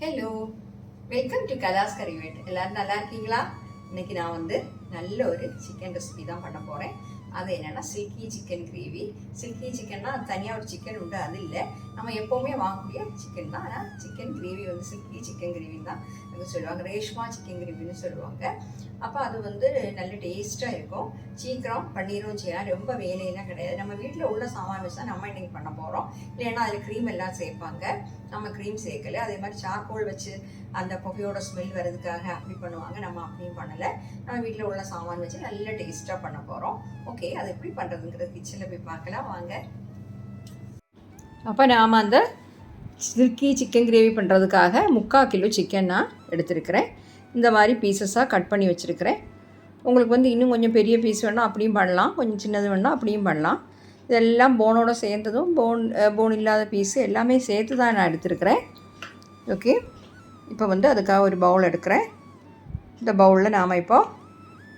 Hello welcome to கலாஸ் கரிவேட் எல்லாரும் நல்லா இருக்கீங்களா? இன்னைக்கு நான் வந்து நல்ல ஒரு சிக்கன் ரெசிபி தான் பண்ண போகிறேன் அது என்னென்னா சில்கி சிக்கன் கிரேவி சில்கி சிக்கன்னா தனியாக ஒரு சிக்கன் உண்டு அது இல்லை. நம்ம எப்போவுமே வாங்கக்கூடிய சிக்கன் தான். ஆனால் சிக்கன் கிரேவி வந்து சில்கி சிக்கன் கிரேவி தான் சொல்லுவாங்க. ரேஷ்மா சிக்கன் கிரேவின்னு சொல்லுவாங்க. அப்போ அது வந்து நல்ல டேஸ்ட்டாக இருக்கும். சீக்கிரம் பண்ணிடும் செய்யலாம் ரொம்ப வேலையெல்லாம் கிடையாது. நம்ம வீட்டில் உள்ள சாமான் வச்சு தான் நம்ம இன்னைக்கு பண்ண போகிறோம் இல்லைன்னா அதில் க்ரீம் எல்லாம் சேர்ப்பாங்க. நம்ம க்ரீம் சேர்க்கல. அதே மாதிரி சார்கோல் வச்சு அந்த புகையோட ஸ்மெல் வர்றதுக்காக அப்படி பண்ணுவாங்க. நம்ம அப்படியும் பண்ணலை. நம்ம வீட்டில் உள்ள சாமான் வச்சு நல்ல டேஸ்ட்டாக பண்ண போகிறோம் ஓகே ஓகே அது எப்படி பண்ணுறதுங்கிறது கிச்சனில் போய் பார்க்கலாம். வாங்க. அப்போ நாம் அந்த சில்கி சிக்கன் கிரேவி பண்ணுறதுக்காக முக்கால் கிலோ சிக்கன் நான் எடுத்துருக்கிறேன். இந்த மாதிரி பீசஸாக கட் பண்ணி வச்சுருக்கிறேன். உங்களுக்கு வந்து இன்னும் கொஞ்சம் பெரிய பீஸ் வேணால் அப்படியும் பண்ணலாம். கொஞ்சம் சின்னது வேணால் அப்படியும் பண்ணலாம். இதெல்லாம் போனோட சேர்ந்ததும் போன் போன் இல்லாத பீஸு எல்லாமே சேர்த்து தான் நான் எடுத்துருக்கிறேன். ஓகே. இப்போ வந்து அதுக்காக ஒரு பவுல் எடுக்கிறேன். இந்த பவுலில் நாம் இப்போ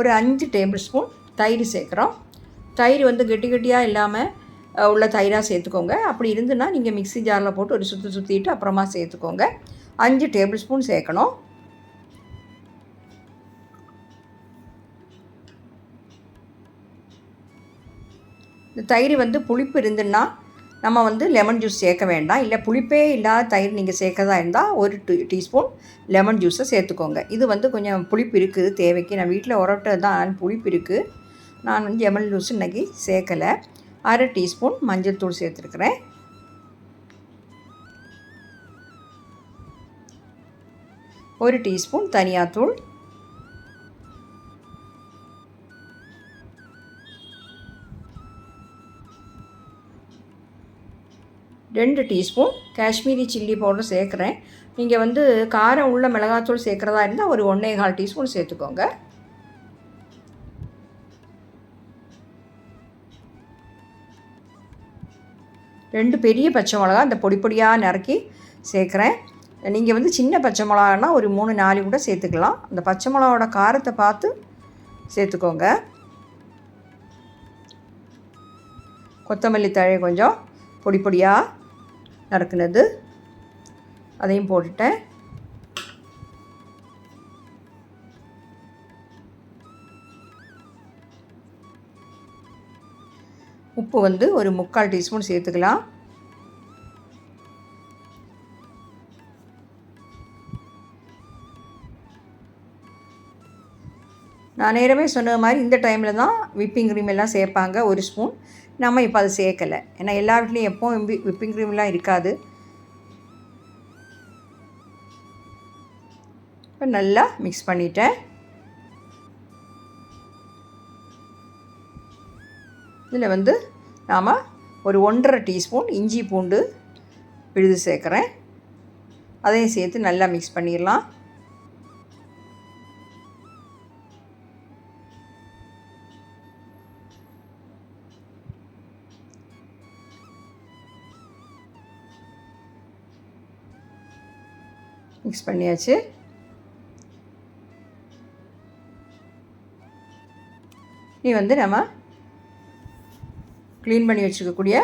ஒரு அஞ்சு டேபிள் ஸ்பூன் தயிர் சேர்க்குறோம். தயிர் வந்து கெட்டி கெட்டியாக இல்லாமல் உள்ள தயிராக சேர்த்துக்கோங்க. அப்படி இருந்துன்னா நீங்கள் மிக்ஸி ஜாரில் போட்டு ஒரு சுற்றி சுற்றிட்டு அப்புறமா சேர்த்துக்கோங்க. அஞ்சு டேபிள் ஸ்பூன் சேர்க்கணும். இந்த தயிர் வந்து புளிப்பு இருந்துன்னா நம்ம வந்து லெமன் ஜூஸ் சேர்க்க வேண்டாம். இல்லை புளிப்பே இல்லாத தயிர் நீங்கள் சேர்க்கறதா இருந்தால் ஒரு டீ டீஸ்பூன் லெமன் ஜூஸை சேர்த்துக்கோங்க. இது வந்து கொஞ்சம் புளிப்பு இருக்குது தேவைக்கு. நான் வீட்டில் உரட்டு தான் புளிப்பு இருக்குது. நான் வந்து லெமன் லூஸ் இன்றைக்கி சேர்க்கலை. அரை டீஸ்பூன் மஞ்சள் தூள் சேர்த்துருக்குறேன். ஒரு டீஸ்பூன் தனியாத்தூள். ரெண்டு டீஸ்பூன் காஷ்மீரி சில்லி பவுடர் சேர்க்குறேன். நீங்கள் வந்து காரம் உள்ள மிளகாத்தூள் சேர்க்குறதா இருந்தால் ஒரு ஒன்றே கால் டீஸ்பூன் சேர்த்துக்கோங்க. ரெண்டு பெரிய பச்சை மிளகா இந்த பொடி பொடியாக நறுக்கி சேர்க்குறேன். நீங்கள் வந்து சின்ன பச்சை மிளகானா ஒரு மூணு நாலு கூட சேர்த்துக்கலாம். அந்த பச்சை மிளகாவோட காரத்தை பார்த்து சேர்த்துக்கோங்க. கொத்தமல்லி தழை கொஞ்சம் பொடி பொடியாக நறுக்குனது. அதையும் போட்டுட்டேன். உப்பு வந்து ஒரு முக்கால் டீஸ்பூன் சேர்த்துக்கலாம். நான் நேரமே சொன்ன மாதிரி இந்த டைமில் தான் விப்பிங் க்ரீம் எல்லாம் சேர்ப்பாங்க ஒரு ஸ்பூன். நம்ம இப்போ அதை சேர்க்கலை. ஏன்னா எல்லா வீட்லேயும் எப்போவும் விப்பிங் க்ரீம்லாம் இருக்காது. இப்போ நல்லா மிக்ஸ் பண்ணிட்டேன். இதில் வந்து நாம் ஒரு ஒன்றரை டீஸ்பூன் இஞ்சி பூண்டு விழுது சேர்க்குறேன். அதையும் சேர்த்து நல்லா மிக்ஸ் பண்ணிடலாம். மிக்ஸ் பண்ணியாச்சு. நீ வந்து நம்ம க்ளீன் பண்ணி வச்சுக்கக்கூடிய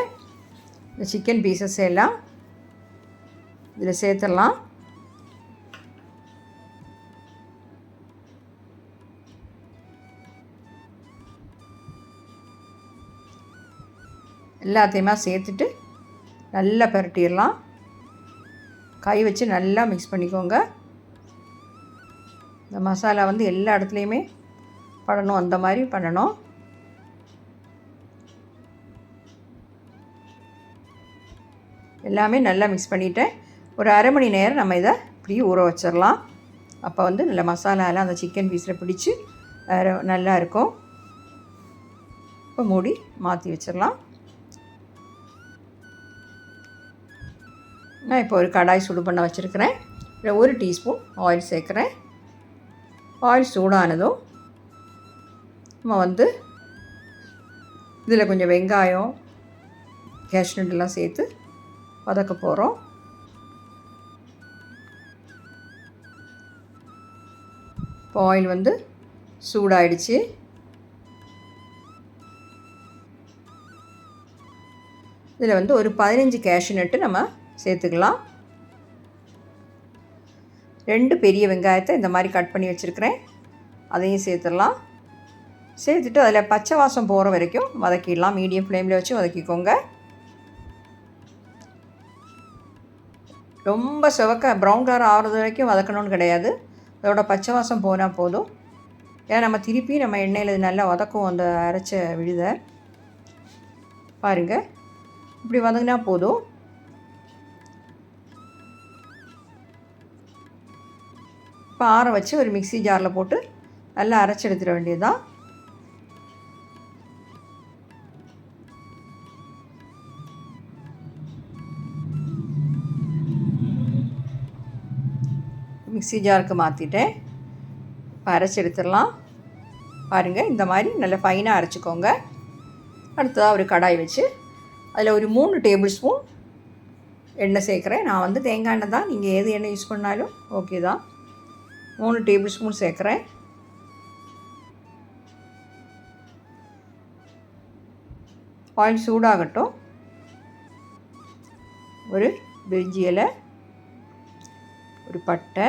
இந்த சிக்கன் பீசஸ் எல்லாம் இதில் சேர்த்துடலாம். எல்லாத்தையுமா சேர்த்துட்டு நல்லா பரட்டிடலாம். கை வச்சு நல்லா மிக்ஸ் பண்ணிக்கோங்க. இந்த மசாலா வந்து எல்லா இடத்துலையுமே படணும் அந்த மாதிரி பண்ணணும். எல்லாமே நல்லா மிக்ஸ் பண்ணிவிட்டேன் ஒரு அரை மணி நேரம் நம்ம இதை இப்படி ஊற வச்சிடலாம். அப்போ வந்து நல்ல மசாலாலாம் அந்த சிக்கன் பீஸில் பிடிச்சி நல்லா இருக்கும். இப்போ மூடி மாற்றி வச்சிடலாம். நான் இப்போ ஒரு கடாய் சூடு பண்ண வச்சுருக்கிறேன். இதில் ஒரு டீஸ்பூன் ஆயில் சேர்க்குறேன். ஆயில் சூடானதும் நம்ம வந்து இதில் கொஞ்சம் வெங்காயம் கேஷ்நட்லாம் எல்லாம் சேர்த்து வதக்க போகிறோம் இப்போ ஆயில் வந்து சூடாயிடுச்சு. இதில் வந்து ஒரு பதினஞ்சு கேஷ்யூ நட்டு நம்ம சேர்த்துக்கலாம். ரெண்டு பெரிய வெங்காயத்தை இந்த மாதிரி கட் பண்ணி வச்சுருக்கிறேன். அதையும் சேர்த்துடலாம். சேர்த்துட்டு அதில் பச்சை வாசம் போகிற வரைக்கும் வதக்கிடலாம். மீடியம் ஃப்ளேமில் வச்சு வதக்கிக்கோங்க. ரொம்ப சிவக்க ப்ரௌன் கலர் ஆகிறது வரைக்கும் வதக்கணும்னு கிடையாது. அதோட பச்சை வாசம் போனால் போதும். ஏன்னா நம்ம திருப்பி நம்ம எண்ணெயில் இது நல்லா வதக்கும் அந்த அரைச்ச விழுத. பாருங்கள் இப்படி வதங்கினா போதும். இப்போ ஆற வச்சு ஒரு மிக்ஸி ஜாரில் போட்டு நல்லா அரைச்சி எடுத்துட வேண்டியதுதான். மிக்சி ஜாருக்கு மாற்றிட்டேன் இப்போ அரைச்சி எடுத்துடலாம். பாருங்கள் இந்த மாதிரி நல்லா ஃபைனாக அரைச்சிக்கோங்க. அடுத்ததாக ஒரு கடாய் வச்சு அதில் ஒரு மூணு டேபிள் ஸ்பூன் எண்ணெய் சேர்க்குறேன். நான் வந்து தேங்காய் எண்ணெய் தான். நீங்கள் எது எண்ணெய் யூஸ் பண்ணாலும் ஓகே தான். மூணு டேபிள் ஸ்பூன் சேர்க்குறேன். ஆயில் சூடாகட்டும். ஒரு பிரிஞ்சி இலை ஒரு பட்டை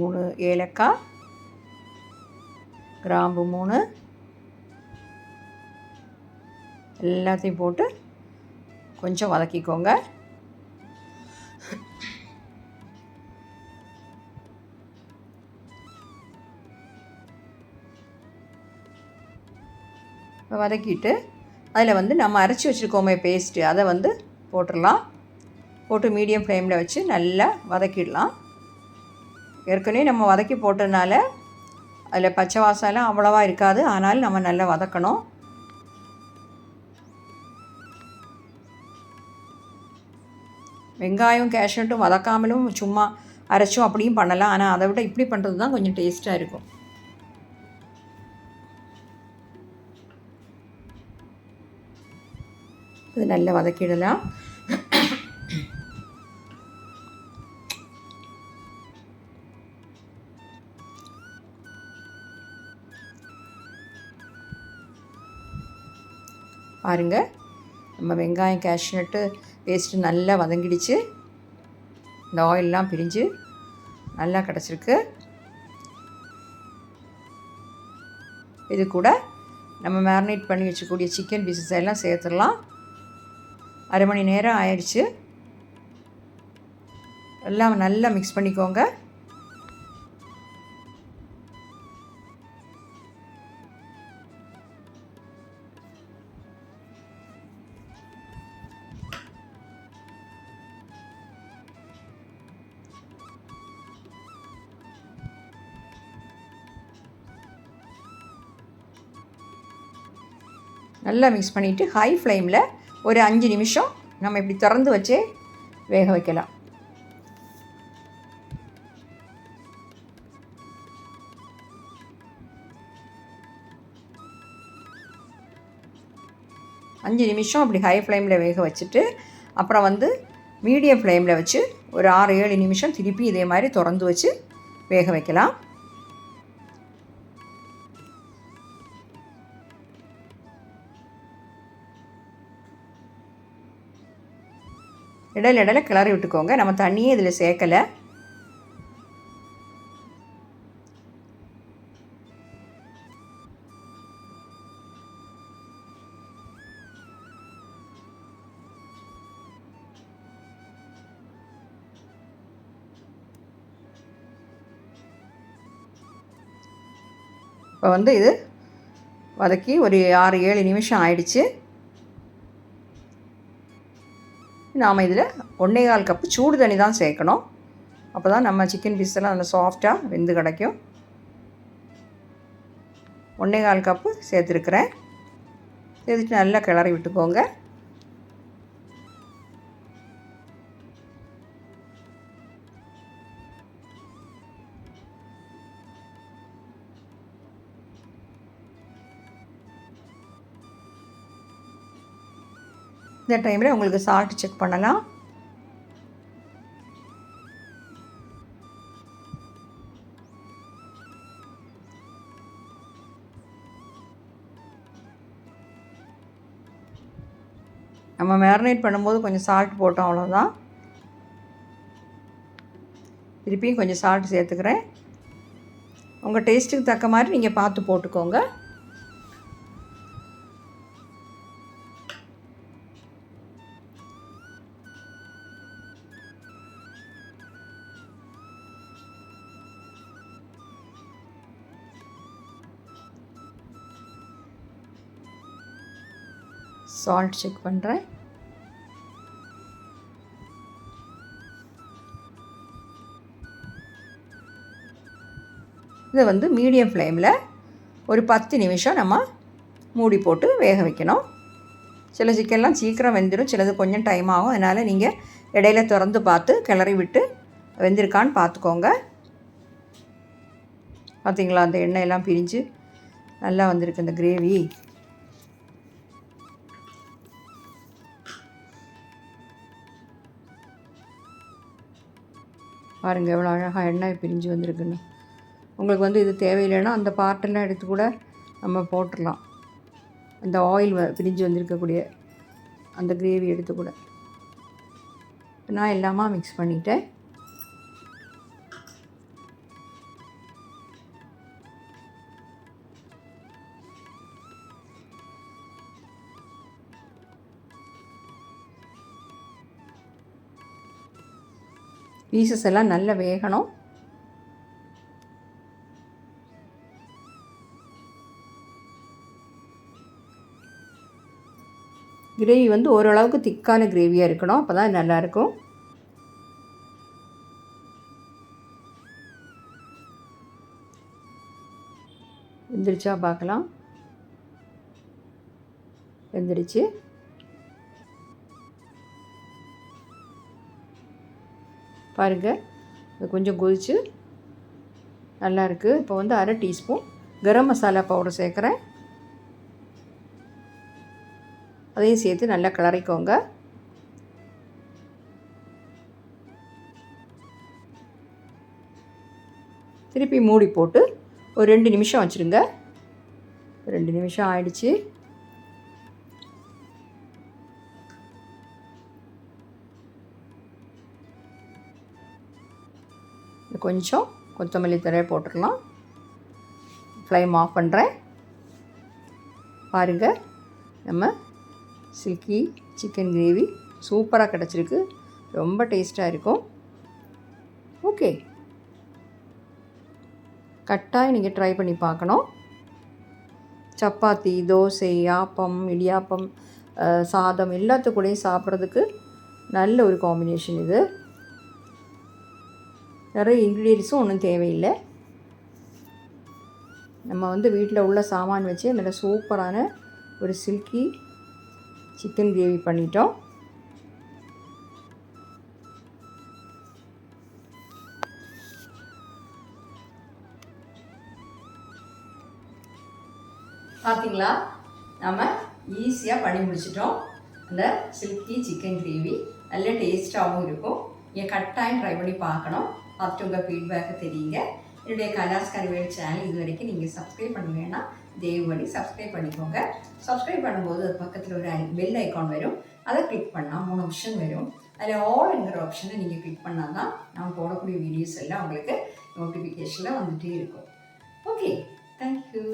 மூணு ஏலக்காய் கிராம்பு மூணு எல்லாத்தையும் போட்டு கொஞ்சம் வதக்கிக்கோங்க. வதக்கிட்டு அதில் வந்து நம்ம அரைச்சி வச்சுருக்கோமே பேஸ்ட்டு அதை வந்து போட்டுடலாம் போட்டு மீடியம் ஃப்ளேமில் வச்சு நல்லா வதக்கிடலாம். ஏற்கனவே நம்ம வதக்கி போட்டதுனால அதில் பச்சை வாசம்லாம் அவ்வளோவா இருக்காது. ஆனாலும் நம்ம நல்லா வதக்கணும். வெங்காயம் கேஷ்நட்டும் வதக்காமலும் சும்மா அரைச்சும் அப்படியும் பண்ணலாம். ஆனால் அதை விட இப்படி பண்ணுறது தான் கொஞ்சம் டேஸ்ட்டாக இருக்கும். இது நல்லா வதக்கிடலாம். பாருங்கள் நம்ம வெங்காயம் கேஷ்நட்டு பேஸ்ட்டு நல்லா வதங்கிடுச்சு. இந்த ஆயிலெலாம் பிரிஞ்சு நல்லா கிடச்சிருக்கு. இது கூட நம்ம மேரினேட் பண்ணி வச்சக்கூடிய சிக்கன் பீசஸ் எல்லாம் சேர்த்துடலாம். அரை மணி நேரம் ஆயிடுச்சு. எல்லாம் நல்லா மிக்ஸ் பண்ணிக்கோங்க. நல்லா மிக்ஸ் பண்ணிவிட்டு ஹை ஃப்ளேமில் ஒரு அஞ்சு நிமிஷம் நம்ம இப்படி திறந்து வச்சே வேக வைக்கலாம். அஞ்சு நிமிஷம் அப்படி ஹை ஃப்ளேமில் வேக வச்சுட்டு அப்புறம் வந்து மீடியம் ஃப்ளேமில் வச்சு ஒரு ஆறு ஏழு நிமிஷம் திருப்பி இதே மாதிரி திறந்து வச்சு வேக வைக்கலாம். இடையில இடையில கிளறி விட்டுக்கோங்க. நம்ம தண்ணியே இதில் சேர்க்கலை. இப்போ வந்து இது வதக்கி ஒரு ஆறு ஏழு நிமிஷம் ஆயிடுச்சு. நாம் இதில் ஒன்றே கால் கப்பு சூடு தண்ணி தான் சேர்க்கணும். அப்போ தான் நம்ம சிக்கன் பீஸ் எல்லாம் நல்லா சாஃப்டாக வெந்து கிடைக்கும். ஒன்றே கால் கப்பு சேர்த்துருக்குறேன். சேர்த்துட்டு நல்லா கிளறி விட்டுக்கோங்க. இந்த டைமில் உங்களுக்கு சால்ட் செக் பண்ணலாம். நம்ம மேரினேட் பண்ணும்போது கொஞ்சம் சால்ட் போட்டோம் அவ்வளோதான் திருப்பியும் கொஞ்சம் சால்ட் சேர்த்துக்கிறேன். உங்கள் டேஸ்ட்டுக்கு தக்க மாதிரி நீங்கள் பார்த்து போட்டுக்கோங்க. சால்ட் செக் பண்ணுறேன் இதை வந்து மீடியம் ஃப்ளேமில் ஒரு பத்து நிமிஷம் நம்ம மூடி போட்டு வேக வைக்கணும். சில சிக்கன்லாம் சீக்கிரம் வெந்துடும் சிலது கொஞ்சம் டைம் ஆகும். அதனால் நீங்கள் இடையில திறந்து பார்த்து கிளறி விட்டு வெந்திருக்கான்னு பார்த்துக்கோங்க. பார்த்தீங்களா அந்த எண்ணெயெல்லாம் பிரிஞ்சு நல்லா வந்திருக்கு. இந்த கிரேவி பாருங்கள் எவ்வளோ அழகாக எண்ணெய் பிரிஞ்சு வந்திருக்குன்னு. உங்களுக்கு வந்து இது தேவையில்லைன்னா அந்த பார்ட்டெல்லாம் எடுத்து கூட நம்ம போட்டுடலாம். அந்த ஆயில் வ பிரிஞ்சு வந்திருக்கக்கூடிய அந்த கிரேவி எடுத்து கூட. நான் எல்லாமா மிக்ஸ் பண்ணிட்டேன். பீசஸ் எல்லாம் நல்லா வேகணும். கிரேவி வந்து ஓரளவுக்கு திக்கான கிரேவியாக இருக்கணும். அப்போ தான் நல்லாயிருக்கும் வெந்துருச்சா பார்க்கலாம். எந்திரிச்சு பாருங்கள் இது கொஞ்சம் கொதிச்சு நல்லாயிருக்கு இப்போ வந்து அரை டீஸ்பூன் கரம் மசாலா பவுடர் சேர்க்குறேன். அதையும் சேர்த்து நல்லா கிளறிக்கோங்க. திருப்பி மூடி போட்டு ஒரு ரெண்டு நிமிஷம் வச்சுருங்க. ரெண்டு நிமிஷம் ஆயிடுச்சு. கொஞ்சம் கொத்தமல்லி தரையை போட்டுக்கலாம். ஃப்ளைம் ஆஃப் பண்ணுறேன் பாருங்கள் நம்ம சில்கி சிக்கன் கிரேவி சூப்பராக கிடச்சிருக்கு. ரொம்ப டேஸ்ட்டாக இருக்கும். ஓகே கட்டாயம் நீங்கள் ட்ரை பண்ணி பார்க்கணும். சப்பாத்தி தோசை ஆப்பம் இடியாப்பம் சாதம் எல்லாத்துக்கூடையும் சாப்பிட்றதுக்கு நல்ல ஒரு காம்பினேஷன் இது. நிறைய இன்க்ரீடியன்ஸும் ஒன்றும் தேவையில்லை. நம்ம வந்து வீட்டில் உள்ள சாமான் வச்சு நல்ல சூப்பரான ஒரு சில்கி சிக்கன் கிரேவி பண்ணிட்டோம். பார்த்தீங்களா நம்ம ஈஸியாக பண்ணி முடிச்சிட்டோம். அந்த சில்கி சிக்கன் கிரேவி நல்ல டேஸ்ட்டாகவும் இருக்கும். நீங்கள் கட்டாயம் ட்ரை பண்ணி பார்க்கணும். பார்த்துட்டு உங்கள் ஃபீட்பேக்கை தெரியுங்க. என்னுடைய கலாஸ் சேனல் இது வரைக்கும் நீங்கள் சப்ஸ்கிரைப் பண்ணுங்கன்னா தேவடி சப்ஸ்கிரைப் பண்ணிக்கோங்க. சப்ஸ்கிரைப் பண்ணும்போது அது பக்கத்தில் ஒரு பெல் ஐக்கான் வரும். அதை கிளிக் பண்ணால் மூணு ஆப்ஷன் வரும். அதில் ஆல்ங்கிற ஆப்ஷனை நீங்கள் கிளிக் பண்ணால் தான் நான் போடக்கூடிய வீடியோஸ் எல்லாம் உங்களுக்கு நோட்டிஃபிகேஷனில் வந்துகிட்டே இருக்கும். Okay thank you